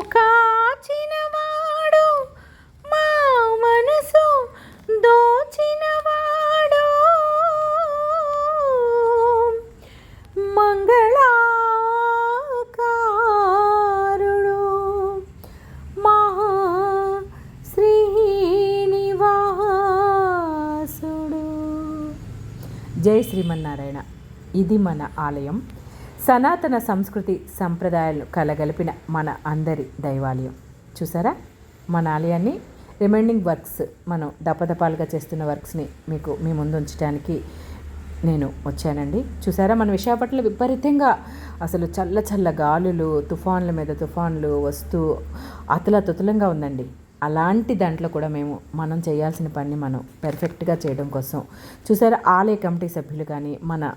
కాచినవాడు మా మనసు దోచినవాడు. మంగళాకారుడు మహా శ్రీనివాసుడు జై శ్రీమన్నారాయణ. ఇది మన ఆలయం. సనాతన సంస్కృతి సంప్రదాయాలను కలగలిపిన మన అందరి దైవాలయం. చూసారా? మన ఆలయాన్ని రిమైండింగ్ వర్క్స్ మనం దపదపాలుగా చేస్తున్న వర్క్స్ని మీకు మీ ముందు ఉంచడానికి నేను వచ్చానండి. చూసారా? మన విశాఖపట్నంలో విపరీతంగా అసలు చల్ల చల్ల గాలులు తుఫాన్ల మీద తుఫాన్లు వస్తూ అతలతుతలంగా ఉందండి. అలాంటి దాంట్లో కూడా మేము మనం చేయాల్సిన పని మనం పెర్ఫెక్ట్గా చేయడం కోసం. చూసారా? ఆలయ కమిటీ సభ్యులు కానీ మన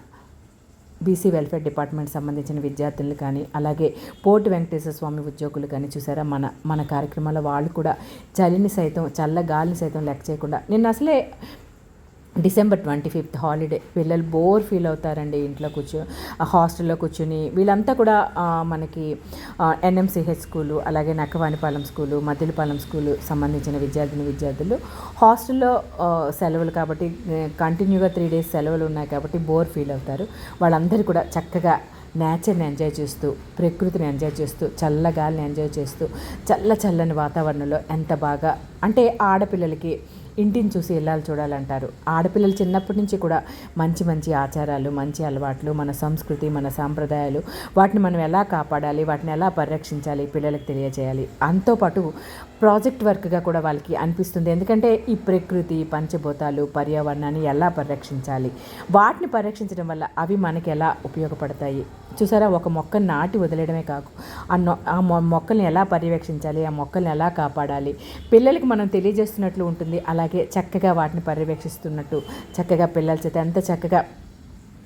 బీసీ వెల్ఫేర్ డిపార్ట్మెంట్ సంబంధించిన విద్యార్థులు కానీ అలాగే పోర్టు వెంకటేశ్వర స్వామి ఉద్యోగులు కానీ చూసారా? మన మన కార్యక్రమాల్లో వాళ్ళు కూడా చలిని సైతం చల్ల గాలిని సైతం లెక్క చేయకుండా. నిన్న అసలే డిసెంబర్ ట్వంటీ ఫిఫ్త్ హాలిడే. పిల్లలు బోర్ ఫీల్ అవుతారండి ఇంట్లో కూర్చో హాస్టల్లో కూర్చుని. వీళ్ళంతా కూడా మనకి ఎన్ఎంసిహెచ్ స్కూలు అలాగే నక్కవాణిపాలెం స్కూలు మద్దిలపాలెం స్కూలు సంబంధించిన విద్యార్థిని విద్యార్థులు. హాస్టల్లో సెలవులు కాబట్టి కంటిన్యూగా త్రీ డేస్ సెలవులు ఉన్నాయి కాబట్టి బోర్ ఫీల్ అవుతారు. వాళ్ళందరూ కూడా చక్కగా నేచర్ని ఎంజాయ్ చేస్తూ ప్రకృతిని ఎంజాయ్ చేస్తూ చల్లగాలిని ఎంజాయ్ చేస్తూ చల్ల చల్లని వాతావరణంలో ఎంత బాగా అంటే ఆడపిల్లలకి ఇంటిని చూసి ఇల్లాలు చూడాలంటారు. ఆడపిల్లలు చిన్నప్పటి నుంచి కూడా మంచి మంచి ఆచారాలు మంచి అలవాట్లు మన సంస్కృతి మన సాంప్రదాయాలు వాటిని మనం ఎలా కాపాడాలి వాటిని ఎలా పరిరక్షించాలి పిల్లలకు తెలియజేయాలి. అంతోపాటు ప్రాజెక్ట్ వర్క్గా కూడా వాళ్ళకి అనిపిస్తుంది. ఎందుకంటే ఈ ప్రకృతి పంచభూతాలు పర్యావరణాన్ని ఎలా పరిరక్షించాలి వాటిని పరిరక్షించడం వల్ల అవి మనకి ఎలా ఉపయోగపడతాయి? చూసారా ఒక మొక్కను నాటి వదిలేయడమే కాకు. ఆ నొ- ఆ మొ- మొక్కల్ని ఎలా పర్యవేక్షించాలి ఆ మొక్కల్ని ఎలా కాపాడాలి? పిల్లలకి మనం తెలియజేస్తున్నట్లు ఉంటుంది. అలాగే చక్కగా వాటిని పర్యవేక్షిస్తున్నట్టు చక్కగా పిల్లల చేత ఎంత చక్కగా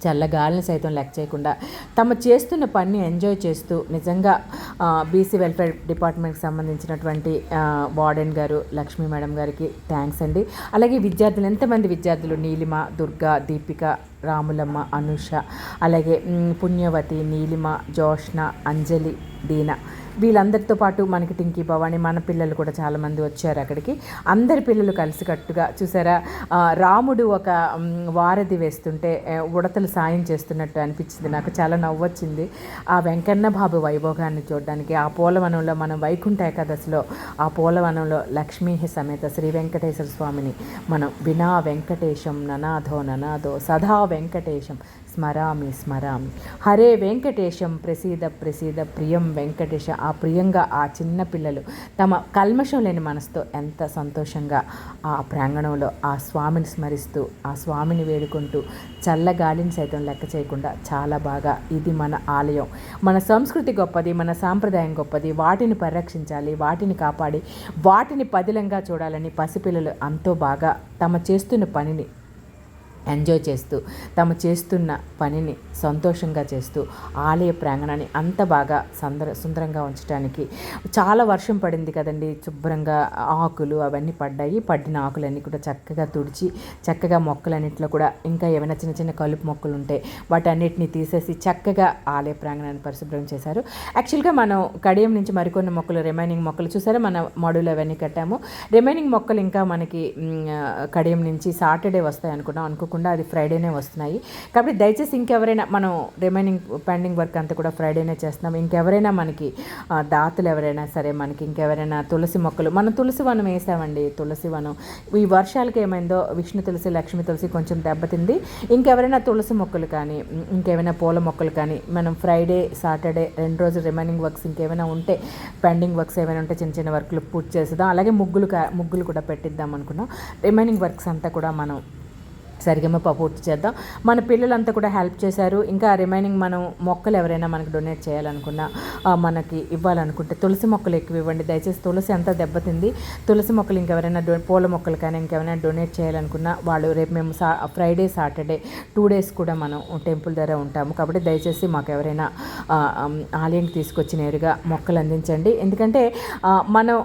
చల్ల గాలిని సైతం లెక్క చేయకుండా తమ చేస్తున్న పని ఎంజాయ్ చేస్తూ నిజంగా బీసీ వెల్ఫేర్ డిపార్ట్మెంట్కి సంబంధించినటువంటి వార్డెన్ గారు లక్ష్మీ మేడం గారికి థ్యాంక్స్ అండి. అలాగే విద్యార్థులు ఎంతమంది విద్యార్థులు నీలిమ దుర్గా దీపిక రాములమ్మ అనుష అలాగే పుణ్యవతి నీలిమ జోష్న అంజలి దీన. వీళ్ళందరితో పాటు మనకి టింకీ భవాని మన పిల్లలు కూడా చాలామంది వచ్చారు అక్కడికి. అందరి పిల్లలు కలిసికట్టుగా చూసారా? రాముడు ఒక వారధి వేస్తుంటే ఉడతలు సాయం చేస్తున్నట్టు అనిపించింది. నాకు చాలా నవ్వొచ్చింది. ఆ వెంకన్న బాబు వైభోగాన్ని చూడడానికి ఆ పూలవనంలో మనం వైకుంఠ ఏకాదశిలో ఆ పూలవనంలో లక్ష్మీ సమేత శ్రీ వెంకటేశ్వర స్వామిని మనం వినా వెంకటేశం ననాథో ననాథో సదా వెంకటేశం. స్మరామి స్మరామి. హరే వెంకటేశం ప్రసీద ప్రసీద ప్రియం వెంకటేశ. ఆ ప్రియంగా ఆ చిన్న పిల్లలు తమ కల్మషం లేని మనసుతో ఎంత సంతోషంగా ఆ ప్రాంగణంలో ఆ స్వామిని స్మరిస్తూ ఆ స్వామిని వేడుకుంటూ చల్లగాలిని సైతం లెక్క చేయకుండా చాలా బాగా ఇది మన ఆలయం. మన సంస్కృతి గొప్పది మన సాంప్రదాయం గొప్పది. వాటిని పరిరక్షించాలి వాటిని కాపాడి వాటిని పదిలంగా చూడాలని పసిపిల్లలు అంతో బాగా తమ చేస్తున్న పనిని ఎంజాయ్ చేస్తూ తమ చేస్తున్న పనిని సంతోషంగా చేస్తూ ఆలయ ప్రాంగణాన్ని అంత బాగా సందర సుందరంగా ఉంచడానికి చాలా వర్షం పడింది కదండి. శుభ్రంగా ఆకులు అవన్నీ పడ్డాయి. పడిన ఆకులన్నీ కూడా చక్కగా తుడిచి చక్కగా మొక్కలన్నింటిలో కూడా ఇంకా ఏమైనా చిన్న చిన్న కలుపు మొక్కలు ఉంటే వాటన్నిటిని తీసేసి చక్కగా ఆలయ ప్రాంగణాన్ని పరిశుభ్రం చేశారు. యాక్చువల్గా మనం కడియం నుంచి మరికొన్ని మొక్కలు రిమైనింగ్ మొక్కలు చూసారా? మన మడులు అవన్నీ కట్టాము. రిమైనింగ్ మొక్కలు ఇంకా మనకి కడియం నుంచి సాటర్డే వస్తాయి అనుకున్నాం. అనుకోకుండా అది ఫ్రైడేనే వస్తున్నాయి. కాబట్టి దయచేసి ఇంకెవరైనా మనం రిమైనింగ్ పెండింగ్ వర్క్ అంతా కూడా ఫ్రైడేనే చేస్తున్నాం. ఇంకెవరైనా మనకి దాతలు ఎవరైనా సరే మనకి ఇంకెవరైనా తులసి మొక్కలు మనం తులసి వనం వేసామండి తులసి వనం. ఈ వర్షాలకి ఏమైందో విష్ణు తులసి లక్ష్మి తులసి కొంచెం దెబ్బతింది ఇంకెవరైనా తులసి మొక్కలు కానీ ఇంకేమైనా పూల మొక్కలు కానీ మనం ఫ్రైడే సాటర్డే రెండు రోజులు రిమైనింగ్ వర్క్స్ ఇంకేమైనా ఉంటే పెండింగ్ వర్క్స్ ఏమైనా ఉంటే చిన్న చిన్న వర్క్లు పూర్తి చేసేద్దాం. అలాగే ముగ్గులు ముగ్గులు కూడా పెట్టిద్దాం అనుకున్నాం. రిమైనింగ్ వర్క్స్ అంతా కూడా మనం సరిగమప పూర్తి చేద్దాం. మన పిల్లలంతా కూడా హెల్ప్ చేశారు. ఇంకా రిమైనింగ్ మనం మొక్కలు ఎవరైనా మనకు డొనేట్ చేయాలనుకున్నా మనకి ఇవ్వాలనుకుంటే తులసి మొక్కలు ఎక్కువ ఇవ్వండి. దయచేసి తులసి ఎంత దెబ్బతింది తులసి మొక్కలు ఇంకెవరైనా డొ పూల మొక్కలు కానీ ఇంకెవరైనా డొనేట్ చేయాలనుకున్నా వాళ్ళు రేపు మేము సా ఫ్రైడే సాటర్డే టూ డేస్ కూడా మనం టెంపుల్ దగ్గర ఉంటాము. కాబట్టి దయచేసి మాకు ఎవరైనా ఆలయానికి తీసుకొచ్చి నేరుగా మొక్కలు అందించండి. ఎందుకంటే మనం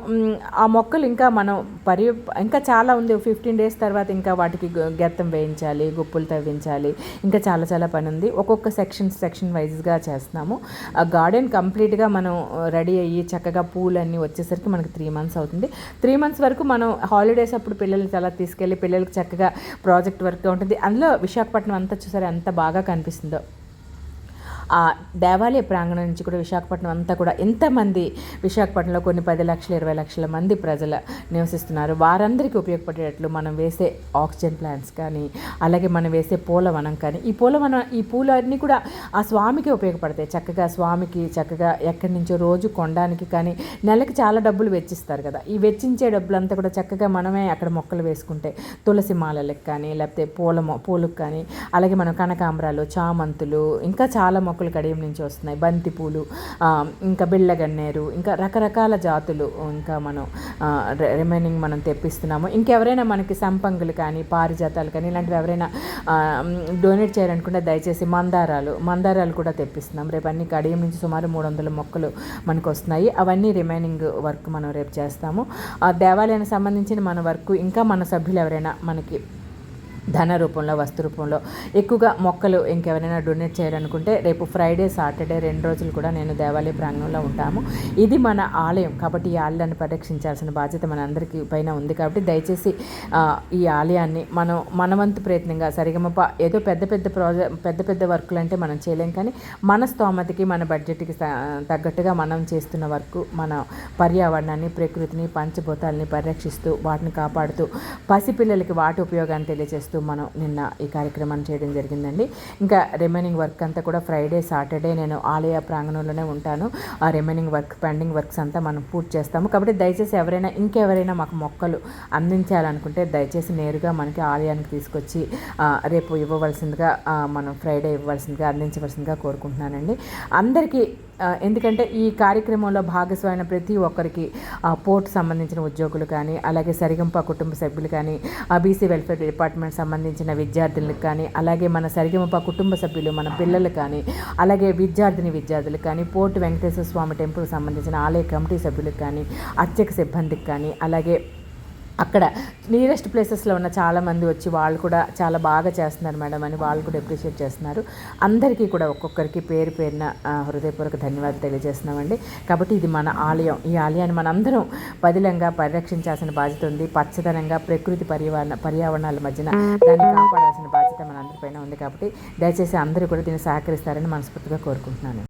ఆ మొక్కలు ఇంకా మనం పరి ఇంకా చాలా ఉంది. ఫిఫ్టీన్ డేస్ తర్వాత ఇంకా వాటికి గెత్తం వేయండి. తవ్వించాలి గుప్పులు తవ్వించాలి. ఇంకా చాలా చాలా పని ఉంది ఒక్కొక్క సెక్షన్ సెక్షన్ వైజ్గా చేస్తున్నాము. ఆ గార్డెన్ కంప్లీట్గా మనం రెడీ అయ్యి చక్కగా పూలన్నీ వచ్చేసరికి మనకి త్రీ మంత్స్ అవుతుంది. త్రీ మంత్స్ వరకు మనం హాలిడేస్ అప్పుడు పిల్లల్ని చాలా తీసుకెళ్ళి పిల్లలకి చక్కగా ప్రాజెక్ట్ వర్క్ ఉంటుంది. అందులో విశాఖపట్నం అంతా చూసారు ఎంత బాగా కనిపిస్తుందో. ఆ దేవాలయ ప్రాంగణం నుంచి కూడా విశాఖపట్నం అంతా కూడా ఎంతమంది విశాఖపట్నంలో కొన్ని పది లక్షల ఇరవై లక్షల మంది ప్రజలు నివసిస్తున్నారు. వారందరికీ ఉపయోగపడేటట్లు మనం వేసే ఆక్సిజన్ ప్లాంట్స్ కానీ అలాగే మనం వేసే పూలవనం కానీ ఈ పూలవనం ఈ పూలన్నీ కూడా ఆ స్వామికి ఉపయోగపడతాయి. చక్కగా స్వామికి చక్కగా ఎక్కడి నుంచో రోజు కొనడానికి కానీ నెలకి చాలా డబ్బులు వెచ్చిస్తారు కదా. ఈ వెచ్చించే డబ్బులంతా కూడా చక్కగా మనమే అక్కడ మొక్కలు వేసుకుంటే తులసి మాలలకు కానీ లేకపోతే పూల పూలకు కానీ అలాగే మనం కనకాంబరాలు చామంతులు ఇంకా చాలా మొక్కలు కడియం నుంచి వస్తున్నాయి. బంతిపూలు ఇంకా బిళ్ళగన్నేరు ఇంకా రకరకాల జాతులు ఇంకా మనం రిమైనింగ్ మనం తెప్పిస్తున్నాము. ఇంకెవరైనా మనకి సంపంగులు కానీ పారిజాతాలు కానీ ఇలాంటివి ఎవరైనా డొనేట్ చేయాలనుకుంటే దయచేసి మందారాలు మందారాలు కూడా తెప్పిస్తున్నాం. రేపు అన్ని కడియం నుంచి సుమారు మూడు వందల మొక్కలు మనకు వస్తున్నాయి అవన్నీ రిమైనింగ్ వర్క్ మనం రేపు చేస్తాము. ఆ దేవాలయానికి సంబంధించిన మన వర్క్ ఇంకా మన సభ్యులు ఎవరైనా మనకి ధన రూపంలో వస్తు రూపంలో. ఎక్కువగా మొక్కలు ఇంకెవరైనా డొనేట్ చేయాలనుకుంటే రేపు ఫ్రైడే సాటర్డే రెండు రోజులు కూడా నేను దేవాలయ ప్రాంగణంలో ఉంటాము. ఇది మన ఆలయం కాబట్టి ఈ ఆలయాన్ని పరిరక్షించాల్సిన బాధ్యత మన అందరికీ పైన ఉంది కాబట్టి దయచేసి ఈ ఆలయాన్ని మనం మనవంతు ప్రయత్నంగా సరిగమప ఏదో పెద్ద పెద్ద ప్రాజెక్ట్ పెద్ద పెద్ద వర్కులు అంటే మనం చేయలేం కానీ మన స్తోమతకి మన బడ్జెట్కి తగ్గట్టుగా మనం చేస్తున్న వర్క్ మన పర్యావరణాన్ని ప్రకృతిని పంచభూతాలని పరిరక్షిస్తూ వాటిని కాపాడుతూ పసిపిల్లలకి వాటి ఉపయోగాన్ని తెలియజేస్తూ మనం నిన్న ఈ కార్యక్రమాన్ని చేయడం జరిగిందండి. ఇంకా రిమైనింగ్ వర్క్ అంతా కూడా ఫ్రైడే సాటర్డే నేను ఆలయ ప్రాంగణంలోనే ఉంటాను. ఆ రిమైనింగ్ వర్క్ పెండింగ్ వర్క్స్ అంతా మనం పూర్తి చేస్తాము. కాబట్టి దయచేసి ఎవరైనా ఇంకెవరైనా మాకు మొక్కలు అందించాలనుకుంటే దయచేసి నేరుగా మనకి ఆలయానికి తీసుకొచ్చి రేపు ఇవ్వవలసిందిగా మనం ఫ్రైడే ఇవ్వవలసిందిగా అందించవలసిందిగా కోరుకుంటున్నానండి. అందరికీ ఎందుకంటే ఈ కార్యక్రమంలో భాగస్వామైన ప్రతి ఒక్కరికి పోర్ట్ సంబంధించిన ఉద్యోగులు కానీ అలాగే సరిగంప కుటుంబ సభ్యులు కానీ ఆ బీసీ వెల్ఫేర్ డిపార్ట్మెంట్ సంబంధించిన విద్యార్థులకు కానీ అలాగే మన సరిగంప కుటుంబ సభ్యులు మన పిల్లలు కానీ అలాగే విద్యార్థిని విద్యార్థులకు కానీ పోర్ట్ వెంకటేశ్వర స్వామి టెంపుల్కి సంబంధించిన ఆలయ కమిటీ సభ్యులకు కానీ అర్చక సిబ్బందికి కానీ అలాగే అక్కడ నియరెస్ట్ ప్లేసెస్లో ఉన్న చాలామంది వచ్చి వాళ్ళు కూడా చాలా బాగా చేస్తున్నారు మేడం అని వాళ్ళు కూడా అప్రిషియేట్ చేస్తున్నారు. అందరికీ కూడా ఒక్కొక్కరికి పేరు పేరున హృదయపూర్వక ధన్యవాదాలు తెలియజేస్తున్నామండి. కాబట్టి ఇది మన ఆలయం. ఈ ఆలయాన్ని మనందరం పదిలంగా పరిరక్షించాల్సిన బాధ్యత ఉంది. పచ్చదనంగా ప్రకృతి పర్యావరణ పర్యావరణాల మధ్యన దాన్ని కాపాడాల్సిన బాధ్యత మనందరిపైన ఉంది. కాబట్టి దయచేసి అందరూ కూడా దీన్ని సహకరిస్తారని మనస్ఫూర్తిగా కోరుకుంటున్నాను.